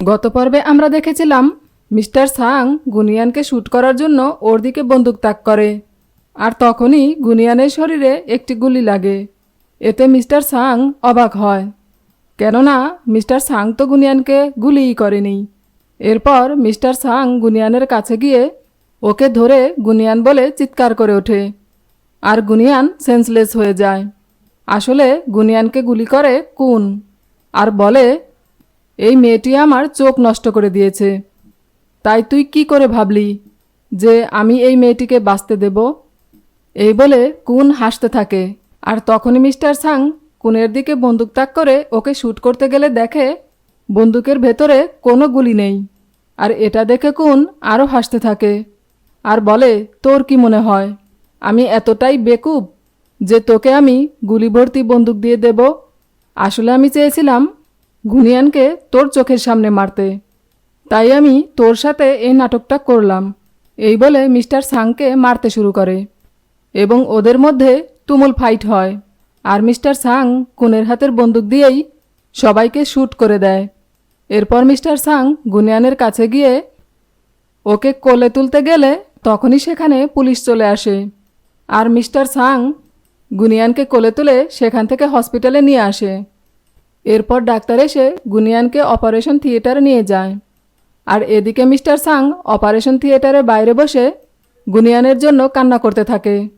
গত পর্বে আমরা দেখেছিলাম মিস্টার সাং গুনিয়ানকে শ্যুট করার জন্য ওর দিকে বন্দুক তাক করে। আর তখনই গুনিয়ানের শরীরে একটি গুলি লাগে। এতে মিস্টার সাং অবাক হয়। কেননা মিস্টার সাং তো গুনিয়ানকে গুলিই করেনি। এরপর মিস্টার সাং গুনিয়ানের কাছে গিয়ে ওকে ধরে গুনিয়ান বলে চিৎকার করে ওঠে। আর গুনিয়ান সেন্সলেস হয়ে যায়। আসলে গুনিয়ানকে গুলি করে কুন? আর বলে এই মেয়েটি আমার চোখ নষ্ট করে দিয়েছে। তাই তুই কি করে ভাবলি যে আমি এই মেয়েটিকে বাঁচতে দেব? এই বলে কুন হাসতে থাকে। আর তখনই মিস্টার সাং কুনের দিকে বন্দুক তাক করে ওকে শ্যুট করতে গেলে দেখে বন্দুকের ভেতরে কোনো গুলি নেই। আর এটা দেখে কুন আরও হাসতে থাকে। আর বলে, তোর কি মনে হয়? আমি এতটাই বেকুব যে তোকে আমি গুলি ভর্তি বন্দুক দিয়ে দেব? আসলে আমি চেয়েছিলাম গুনিয়ানকে তোর চোখের সামনে মারতে। তাই আমি তোর সাথে এই নাটকটা করলাম। এই বলে মিস্টার সাংকে মারতে শুরু করে। এবং ওদের মধ্যে তুমুল ফাইট হয়। আর মিস্টার সাং কুনের হাতের বন্দুক দিয়েই সবাইকে শ্যুট করে দেয়। এরপর মিস্টার সাং গুনিয়ানের কাছে গিয়ে ওকে কোলে তুলতে গেলে তখনই সেখানে পুলিশ চলে আসে। আর মিস্টার সাং গুনিয়ানকে কোলে তুলে সেখান থেকে হসপিটালে নিয়ে আসে। এরপর ডাক্তার এসে গুনিয়ানকে অপারেশন থিয়েটারে নিয়ে যায়। আর এদিকে মিস্টার সাং অপারেশন থিয়েটারের বাইরে বসে গুনিয়ানের জন্য কান্না করতে থাকে।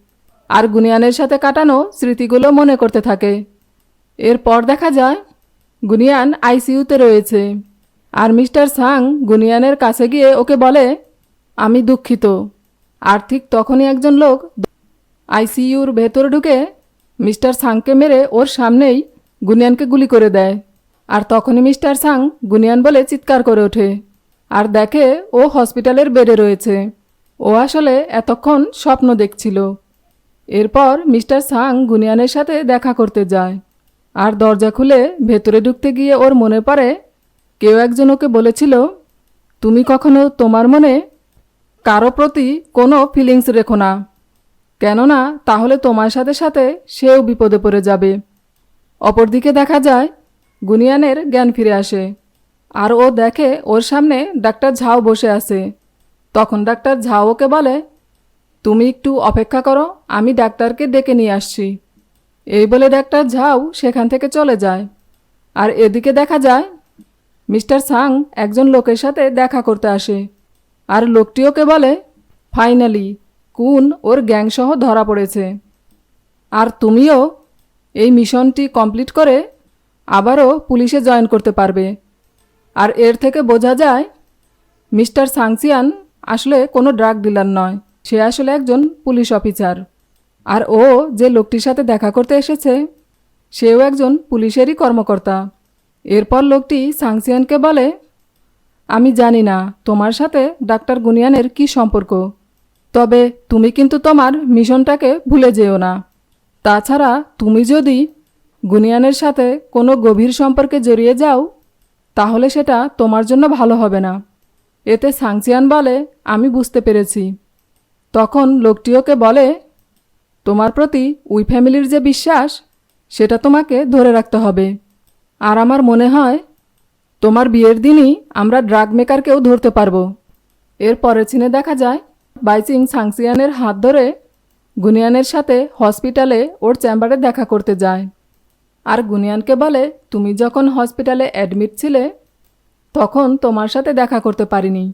আর গুনিয়ানের সাথে কাটানো স্মৃতিগুলো মনে করতে থাকে। এরপর দেখা যায় গুনিয়ান আইসিইউতে রয়েছে। আর মিস্টার সাং গুনিয়ানের কাছে গিয়ে ওকে বলে, আমি দুঃখিত। আর ঠিক তখনই একজন লোক আইসিইউর ভেতরে ঢুকে মিস্টার সাংকে মেরে ওর সামনেই গুনিয়ানকে গুলি করে দেয়। আর তখনই মিস্টার সাং গুনিয়ান বলে চিৎকার করে ওঠে। আর দেখে ও হসপিটালের বেডে রয়েছে। ও আসলে এতক্ষণ স্বপ্ন দেখছিল। এরপর মিস্টার সাং গুনিয়ানের সাথে দেখা করতে যায়। আর দরজা খুলে ভেতরে ঢুকতে গিয়ে ওর মনে পড়ে, কেউ একজন ওকে বলেছিল, তুমি কখনো তোমার মনে কারও প্রতি কোনো ফিলিংস রেখো না। কেননা তাহলে তোমার সাথে সাথে সেও বিপদে পড়ে যাবে। অপরদিকে দেখা যায়, গুনিয়ানের জ্ঞান ফিরে আসে। আর ও দেখে ওর সামনে ডাক্তার ঝাও বসে আছে। তখন ডাক্তার ঝাও ওকে বলে, তুমি একটু অপেক্ষা করো, আমি ডাক্তারকে ডেকে নিয়ে আসছি। এই বলে ডাক্তার ঝাও সেখান থেকে চলে যায়। আর এদিকে দেখা যায়, মিস্টার সাং একজন লোকের সাথে দেখা করতে আসে। আর লোকটি ওকে বলে, ফাইনালি, কুন ওর গ্যাংসহ ধরা পড়েছে। আর তুমিও এই মিশনটি কমপ্লিট করে আবারও পুলিশে জয়েন করতে পারবে। আর এর থেকে বোঝা যায়, মিস্টার সাংসিয়ান আসলে কোনো ড্রাগ ডিলার নয়। সে আসলে একজন পুলিশ অফিসার। আর ও যে লোকটির সাথে দেখা করতে এসেছে, সেও একজন পুলিশেরই কর্মকর্তা। এরপর লোকটি সাংসিয়ানকে বলে, আমি জানি না তোমার সাথে ডাক্তার গুনিয়ানের কি সম্পর্ক, তবে তুমি কিন্তু তোমার মিশনটাকে ভুলে যেও না। তাছাড়া তুমি যদি গুনিয়ানের সাথে কোনো গভীর সম্পর্কে জড়িয়ে যাও, তাহলে সেটা তোমার জন্য ভালো হবে না। এতে সাংচিয়ান বলে, আমি বুঝতে পেরেছি। তখন লোকটি ওকে বলে, তোমার প্রতি উই ফ্যামিলির যে বিশ্বাস, সেটা তোমাকে ধরে রাখতে হবে। আর আমার মনে হয়, তোমার বিয়ের দিনই আমরা ড্রাগ মেকারকেও ধরতে পারব। এর পরের চিনে দেখা যায়, বাইচিং সাংসিয়ানের হাত ধরে গুনিয়ানের সাথে হসপিটালে ওর চেম্বারে দেখা করতে যায়। আর গুনিয়ানকে বলে, তুমি যখন হসপিটালে অ্যাডমিট ছিলে, তখন তোমার সাথে দেখা করতে পারিনি।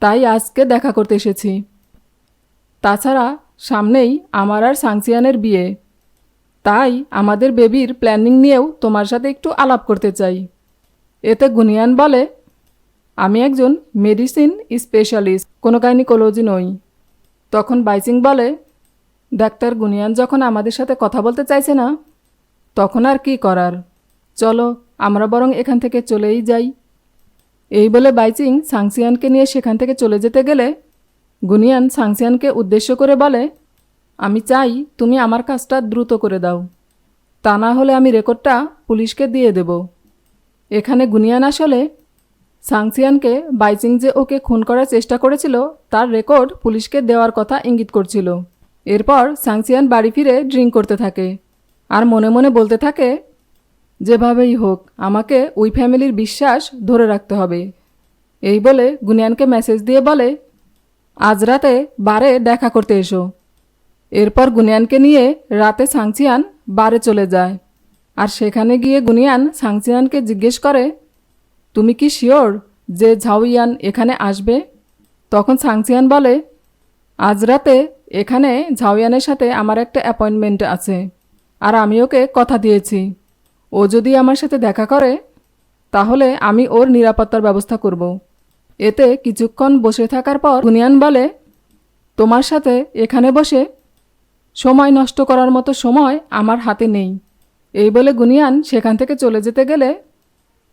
তাই আজকে দেখা করতে এসেছি। তাছাড়া সামনেই আমার আর সাংসিয়ানের বিয়ে। তাই আমাদের বেবির প্ল্যানিং নিয়েও তোমার সাথে একটু আলাপ করতে চাই। এতে গুনিয়ান বলে, আমি একজন মেডিসিন স্পেশালিস্ট, কোনো গাইনিকোলজি নই। তখন বাইচিং বলে ডাক্তার গুনিয়ান যখন আমাদের সাথে কথা বলতে চাইছে না, তখন আর কি করার? চলো, আমরা বরং এখান থেকে চলেই যাই। এই বলে বাইচিং সাংসিয়ানকে নিয়ে সেখান থেকে চলে যেতে গেলে গুনিয়ান সাংসিয়ানকে উদ্দেশ্য করে বলে, আমি চাই তুমি আমার কাজটা দ্রুত করে দাও। তা না হলে আমি রেকর্ডটা পুলিশকে দিয়ে দেব। এখানে গুনিয়ান আসলে সাংসিয়ানকে বাইচিং যে ওকে খুন করার চেষ্টা করেছিল, তার রেকর্ড পুলিশকে দেওয়ার কথা ইঙ্গিত করছিল। এরপর সাংসিয়ান বাড়ি ফিরে ড্রিঙ্ক করতে থাকে আর মনে মনে বলতে থাকে, যেভাবেই হোক, আমাকে ওই ফ্যামিলির বিশ্বাস ধরে রাখতে হবে। এই বলে গুনিয়ানকে মেসেজ দিয়ে বলে, আজ রাতে বারে দেখা করতে এসো। এরপর গুনিয়ানকে নিয়ে রাতে সাংচিয়ান বারে চলে যায় আর সেখানে গিয়ে গুনিয়ান সাংচিয়ানকে জিজ্ঞেস করে, তুমি কি শিওর যে ঝাউইয়ান এখানে আসবে? তখন সাংচিয়ান বলে, আজ রাতে এখানে ঝাউয়ানের সাথে আমার একটা অ্যাপয়েন্টমেন্ট আছে, আর আমি ওকে কথা দিয়েছি। ও যদি আমার সাথে দেখা করে, তাহলে আমি ওর নিরাপত্তার ব্যবস্থা করব। এতে কিছুক্ষণ বসে থাকার পর গুনিয়ান বলে, তোমার সাথে এখানে বসে সময় নষ্ট করার মতো সময় আমার হাতে নেই। এই বলে গুনিয়ান সেখান থেকে চলে যেতে গেলে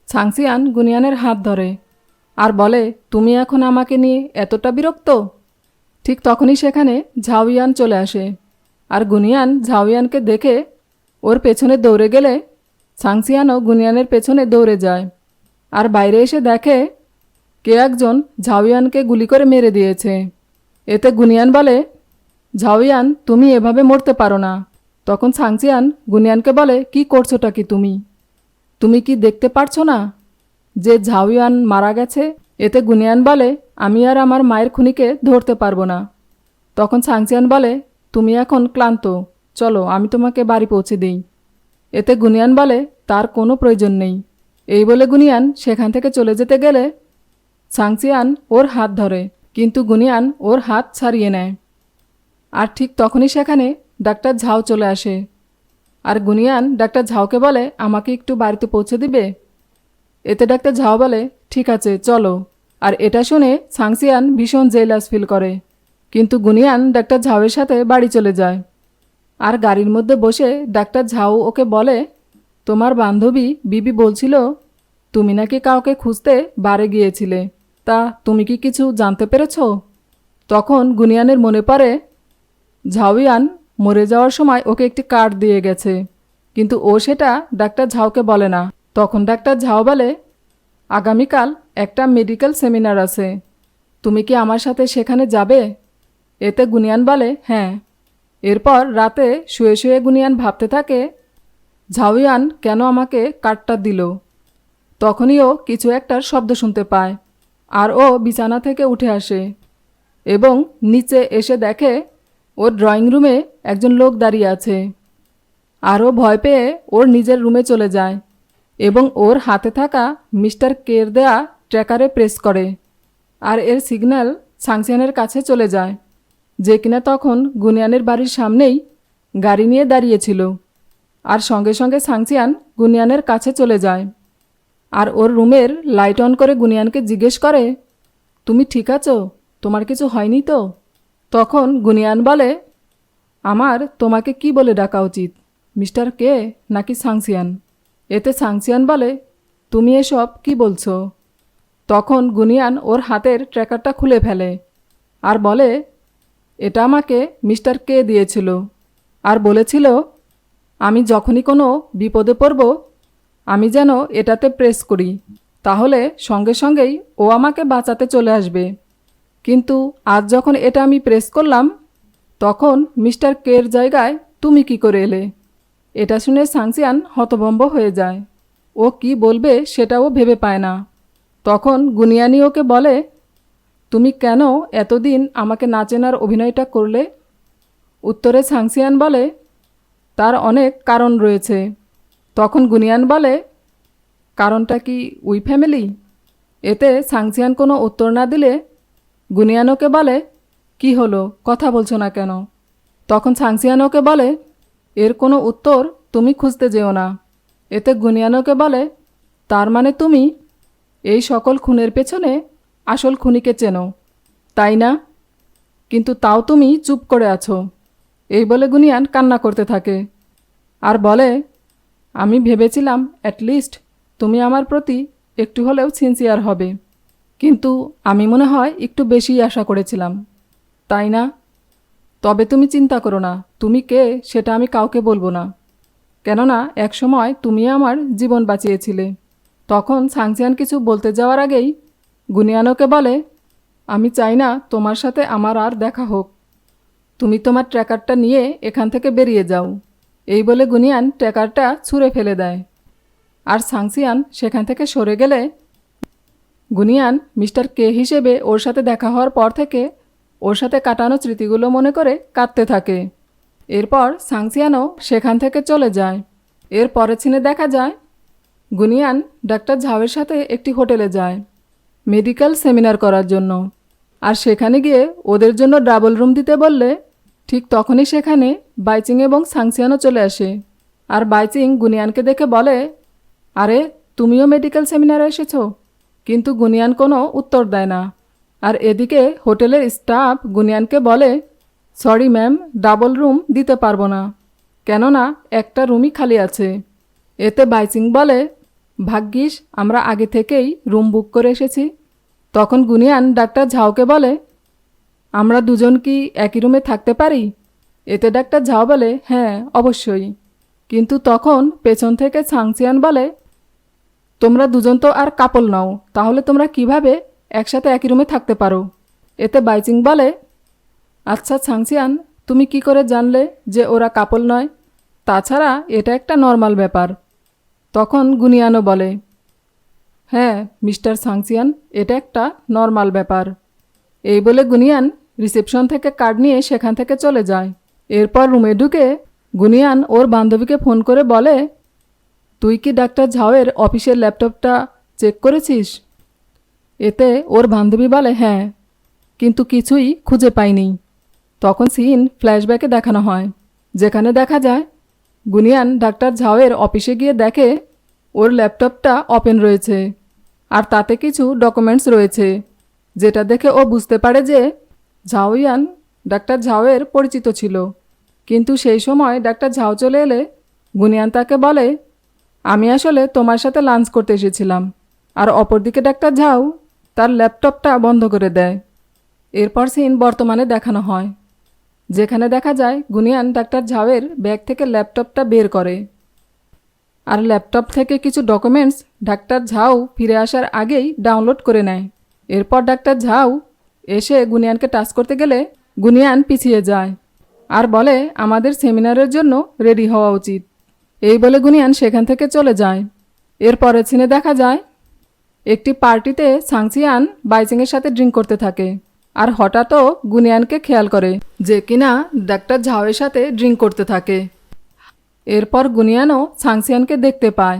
সাংসিয়ান গুনিয়ানের হাত ধরে আর বলে, তুমি এখন আমাকে নিয়ে এতটা বিরক্ত? ঠিক তখনই সেখানে ঝাউয়ান চলে আসে। আর গুনিয়ান ঝাউয়ানকে দেখে ওর পেছনে দৌড়ে গেলে সাংসিয়ানও গুনিয়ানের পেছনে দৌড়ে যায়। আর বাইরে এসে দেখে কে একজন ঝাউয়ানকে গুলি করে মেরে দিয়েছে। এতে গুনিয়ান বলে ঝাউয়ান তুমি এভাবে মরতে পারো না। তখন সাংসিয়ান গুনিয়ানকে বলে, কি করছোটা কি তুমি? তুমি কি দেখতে পারছ না যে ঝাউয়ান মারা গেছে? এতে গুনিয়ান বলে আমি আর আমার মায়ের খুনিকে ধরতে পারব না। তখন সাংচিয়ান বলে, তুমি এখন ক্লান্ত। চলো, আমি তোমাকে বাড়ি পৌঁছে দিই। এতে গুনিয়ান বলে, তার কোনো প্রয়োজন নেই। এই বলে গুনিয়ান সেখান থেকে চলে যেতে গেলে সাংচিয়ান ওর হাত ধরে, কিন্তু গুনিয়ান ওর হাত ছাড়িয়ে নেয়। আর ঠিক তখনই সেখানে ডাক্তার ঝাও চলে আসে। আর গুনিয়ান ডাক্তার ঝাওকে বলে, আমাকে একটু বাড়িতে পৌঁছে দিবে? এতে ডাক্তার ঝাও বলে, ঠিক আছে, চলো। আর এটা শুনে সাংসিয়ান ভীষণ জেলাস ফিল করে। কিন্তু গুনিয়ান ডাক্তার ঝাউয়ের সাথে বাড়ি চলে যায়। আর গাড়ির মধ্যে বসে ডাক্তার ঝাউ ওকে বলে, তোমার বান্ধবী বিবি বলছিল, তুমি নাকি কাউকে খুঁজতে বারে গিয়েছিলে। তা তুমি কি কিছু জানতে পেরেছ? তখন গুনিয়ানের মনে পড়ে, ঝাউয়ান মরে যাওয়ার সময় ওকে একটি কার্ড দিয়ে গেছে, কিন্তু ও সেটা ডাক্তার ঝাউকে বলে না। তখন ডাক্তার ঝাউ বলে, আগামীকাল একটা মেডিকেল সেমিনার আছে। তুমি কি আমার সাথে সেখানে যাবে? এতে গুনিয়ান বলে হ্যাঁ। এরপর রাতে শুয়ে শুয়ে গুনিয়ান ভাবতে থাকে, ঝাউয়ান কেন আমাকে কার্ডটা দিল? তখনই ও কিছু একটার শব্দ শুনতে পায়, আর ও বিছানা থেকে উঠে আসে এবং নিচে এসে দেখে ওর ড্রয়িং রুমে একজন লোক দাঁড়িয়ে আছে। আরও ভয় পেয়ে ওর নিজের রুমে চলে যায় এবং ওর হাতে থাকা মিস্টার কের দেয়া ট্র্যাকারে প্রেস করে আর এর সিগন্যাল সাংসিয়ানের কাছে চলে যায়, যে কিনা তখন গুনিয়ানের বাড়ির সামনেই গাড়ি নিয়ে দাঁড়িয়েছিল। আর সঙ্গে সঙ্গে সাংসিয়ান গুনিয়ানের কাছে চলে যায়। আর ওর রুমের লাইট অন করে গুনিয়ানকে জিজ্ঞেস করে, তুমি ঠিক আছো? তোমার কিছু হয়নি তো? তখন গুনিয়ান বলে, আমার তোমাকে কি বলে ডাকা উচিত? মিস্টার কে নাকি সাংসিয়ান? এতে সাংসিয়ান বলে, তুমি এসব কি বলছো? তখন গুনিয়ান ওর হাতের ট্র্যাকারটা খুলে ফেলে আর বলে, এটা আমাকে মিস্টার কে দিয়েছিল? আর বলেছিল, আমি যখনই কোনো বিপদে পড়ব, আমি যেন এটাতে প্রেস করি, তাহলে সঙ্গে সঙ্গেই ও আমাকে বাঁচাতে চলে আসবে। কিন্তু আজ যখন এটা আমি প্রেস করলাম, তখন মিস্টার কের জায়গায় তুমি কি করে এলে? এটা শুনে সাংসিয়ান হতভম্ব হয়ে যায়। ও কি বলবে সেটাও ভেবে পায় না। তখন গুনিয়ানি ওকে বলে, তুমি কেন এতদিন আমাকে না চেনার অভিনয়টা করলে? উত্তরে সাংসিয়ান বলে, তার অনেক কারণ রয়েছে। তখন গুনিয়ান বলে, কারণটা কি উই ফ্যামিলি? এতে সাংসিয়ান কোনো উত্তর না দিলে গুনিয়ানোকে বলে, কি হলো? কথা বলছো না কেন? তখন সাংসিয়ানোকে বলে, এর কোনো উত্তর তুমি খুঁজতে যেও না। এতে গুনিয়ানোকে বলে, তার মানে তুমি এই সকল খুনের পেছনে আসল খুনিকে চেনো, তাই না? কিন্তু তাও তুমি চুপ করে আছো। এই বলে গুনিয়ান কান্না করতে থাকে। আর বলে, আমি ভেবেছিলাম অ্যাটলিস্ট তুমি আমার প্রতি একটু হলেও সিনসিয়ার হবে। কিন্তু আমি মনে হয় একটু বেশি আশা করেছিলাম। তাই না? তবে তুমি চিন্তা করো না, তুমি কে সেটা আমি কাউকে বলব না। কেননা একসময় তুমি আমার জীবন বাঁচিয়েছিলে। তখন সাংসিয়ান কিছু বলতে যাওয়ার আগেই গুনিয়ানোকে বলে, আমি চাই না তোমার সাথে আমার আর দেখা হোক। তুমি তোমার ট্র্যাকারটা নিয়ে এখান থেকে বেরিয়ে যাও। এই বলে গুনিয়ান ট্র্যাকারটা ছুঁড়ে ফেলে দেয়। আর সাংসিয়ান সেখান থেকে সরে গেলে গুনিয়ান মিস্টার কে হিসেবে ওর সাথে দেখা হওয়ার পর থেকে ওর সাথে কাটানো স্মৃতিগুলো মনে করে কাঁদতে থাকে। এরপর সাংসিয়ানও সেখান থেকে চলে যায়। এর পরের সিনে দেখা যায় গুনিয়ান ডাক্তার ঝাওয়ের সাথে একটি হোটেলে যায়, মেডিকেল সেমিনার করার জন্য। আর সেখানে গিয়ে ওদের জন্য ডাবল রুম দিতে বললে ঠিক তখনই সেখানে বাইচিং এবং সাংসিয়ানও চলে আসে। আর বাইচিং গুনিয়ানকে দেখে বলে, আরে, তুমিও মেডিকেল সেমিনারে এসেছ? কিন্তু গুনিয়ান কোনো উত্তর দেয় না। আর এদিকে হোটেলের স্টাফ গুনিয়ানকে বলে, সরি ম্যাম, ডাবল রুম দিতে পারব না। কেননা একটা রুমই খালি আছে। এতে বাইচিং বলে ভাগ্যিস, আমরা আগে থেকেই রুম বুক করে এসেছি। তখন গুনিয়ান ডাক্তার ঝাউকে বলে, আমরা দুজন কি একই রুমে থাকতে পারি? এতে ডাক্তার ঝাও বলে হ্যাঁ অবশ্যই। কিন্তু তখন পেছন থেকে সাংসিয়ান বলে, তোমরা দুজন তো আর কাপল নাও, তাহলে তোমরা কীভাবে একসাথে একই রুমে থাকতে পারো? এতে বাইচিং বলে আচ্ছা সাংসিয়ান তুমি কি করে জানলে যে ওরা কাপল নয়? তাছাড়া এটা একটা নর্মাল ব্যাপার। তখন গুনিয়ানও বলে হ্যাঁ মিস্টার সাংসিয়ান, এটা একটা নর্মাল ব্যাপার। এই বলে গুনিয়ান রিসেপশন থেকে কার্ড নিয়ে সেখান থেকে চলে যায়। এরপর রুমে ঢুকে গুনিয়ান ওর বান্ধবীকে ফোন করে বলে, তুই কি ডাক্তার ঝাওয়ের অফিসের ল্যাপটপটা চেক করেছিস? এতে ওর বান্ধবী বলে হ্যাঁ কিন্তু কিছুই খুঁজে পাইনি। তখন সিন ফ্ল্যাশব্যাকে দেখানো হয়, যেখানে দেখা যায় গুনিয়ান ডাক্তার ঝাওয়ের অফিসে গিয়ে দেখে ওর ল্যাপটপটা ওপেন রয়েছে। আর তাতে কিছু ডকুমেন্টস রয়েছে, যেটা দেখে ও বুঝতে পারে যে ঝাওয়ান ডাক্তার ঝাওয়ের পরিচিত ছিল। কিন্তু সেই সময় ডাক্তার ঝাও চলে এলে গুনিয়ান তাকে বলে, আমি আসলে তোমার সাথে লাঞ্চ করতে এসেছিলাম। আর অপরদিকে ডাক্তার ঝাও তার ল্যাপটপটা বন্ধ করে দেয়। এরপর সিন বর্তমানে দেখানো হয়। যেখানে দেখা যায় গুনিয়ান ডাক্তার ঝাওয়ের ব্যাগ থেকে ল্যাপটপটা বের করে। আর ল্যাপটপ থেকে কিছু ডকুমেন্টস ডাক্তার ঝাও ফিরে আসার আগেই ডাউনলোড করে নেয়। এরপর ডাক্তার ঝাও এসে গুনিয়ানকে টাচ করতে গেলে গুনিয়ান পিছিয়ে যায় আর বলে, আমাদের সেমিনারের জন্য রেডি হওয়া উচিত। এই বলে গুনিয়ান সেখান থেকে চলে যায়। এর পরের সিনে দেখা যায়, একটি পার্টিতে সাংসিয়ান বাইচিংয়ের সাথে ড্রিঙ্ক করতে থাকে। আর হঠাৎও গুনিয়ানকে খেয়াল করে যে কিনা ডাক্তার ঝাওয়ের সাথে ড্রিঙ্ক করতে থাকে। এরপর গুনিয়ানও সাংসিয়ানকে দেখতে পায়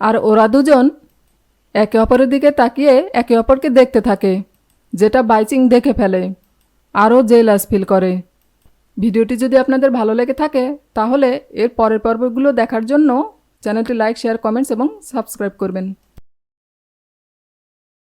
আর ওরা দুজন একে অপরের দিকে তাকিয়ে একে অপরকে দেখতে থাকে, যেটা বাইচিং দেখে ফেলে, আরও জেলাস ফিল করে। ভিডিওটি যদি আপনাদের ভালো লেগে থাকে, তাহলে এর পরের পর্বগুলো দেখার জন্য চ্যানেলটি লাইক, শেয়ার, কমেন্টস এবং সাবস্ক্রাইব করবেন।